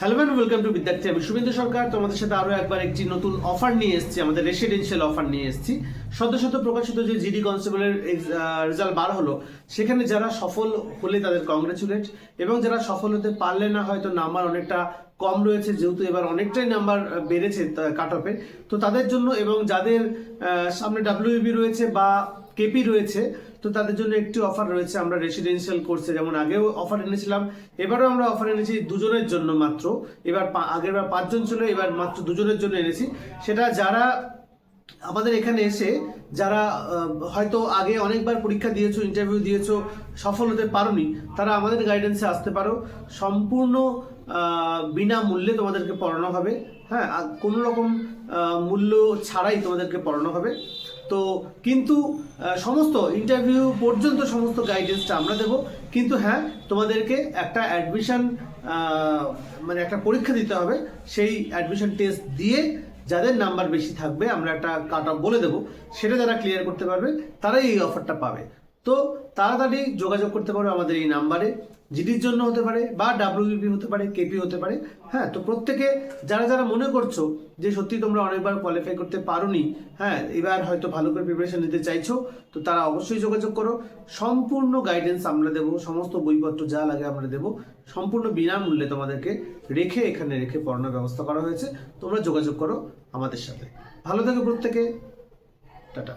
Hello man welcome to বিদ্যার্থী আমি শুভেন্দু সরকার, তোমাদের সাথে আরও একবার একটি নতুন অফার নিয়ে এসেছি, আমাদের রেসিডেন্সিয়াল অফার নিয়ে এসেছি। সদ্য সদ্য প্রকাশিত যে জিডি কনস্টেবলের রেজাল্ট বার হলো, সেখানে যারা সফল হলে তাদের কংগ্রেচুলেট এবং যারা সফল হতে পারলে না হয়তো নাম্বার অনেকটা কম রয়েছে, যেহেতু এবার অনেকটাই নাম্বার বেড়েছে কাট অফে তো তাদের জন্য এবং যাদের সামনে ডাব্লিউবি রয়েছে বা কেপি রয়েছে, তো তাদের জন্য একটি অফার রয়েছে আমরা রেসিডেন্সিয়াল কোর্সে যেমন আগেও অফার এনেছিলাম, এবারও আমরা অফার এনেছি দুজনের জন্য মাত্র। এবার আগের বার পাঁচজন ছিল, এবার মাত্র দুজনের জন্য এনেছি। সেটা যারা আমাদের এখানে এসে, যারা হয়তো আগে অনেকবার পরীক্ষা দিয়েছ ইন্টারভিউ দিয়েছ, সফল হতে পারোনি, তারা আমাদের গাইডেন্সে আসতে পারো। সম্পূর্ণ বিনামূল্যে তোমাদেরকে পড়ানো হবে হ্যাঁ? আর কোনো রকম মূল্য ছাড়াই তোমাদেরকে পড়ানো হবে। তো কিন্তু সমস্ত ইন্টারভিউ পর্যন্ত সমস্ত গাইডেন্সটা আমরা দেব। কিন্তু হ্যাঁ তোমাদেরকে একটা অ্যাডমিশন মানে একটা পরীক্ষা দিতে হবে। সেই অ্যাডমিশন টেস্ট দিয়ে যাদের নাম্বার বেশি থাকবে, আমরা একটা কাট অফ বলে দেবো। সেটা যারা ক্লিয়ার করতে পারবে, তারাই এই অফারটা পাবে। তো তাড়াতাড়ি যোগাযোগ করতে পারো আমাদের এই নাম্বারে, জিডির জন্য হতে পারে বা ডাব্লিউবিপি হতে পারে, কেপি হতে পারে হ্যাঁ তো প্রত্যেকে যারা যারা মনে করছ যে সত্যি তোমরা অনেকবার কোয়ালিফাই করতে পারোনি হ্যাঁ এবার হয়তো ভালো করে প্রিপারেশন নিতে চাইছো, তো তারা অবশ্যই যোগাযোগ করো। সম্পূর্ণ গাইডেন্স আমরা দেবো, সমস্ত বইপত্র যা লাগে আমরা দেবো, সম্পূর্ণ বিনামূল্যে তোমাদেরকে রেখে এখানে রেখে পড়ানোর ব্যবস্থা করা হয়েছে। তোমরা যোগাযোগ করো আমাদের সাথে। ভালো থেকো প্রত্যেকে। টাটা।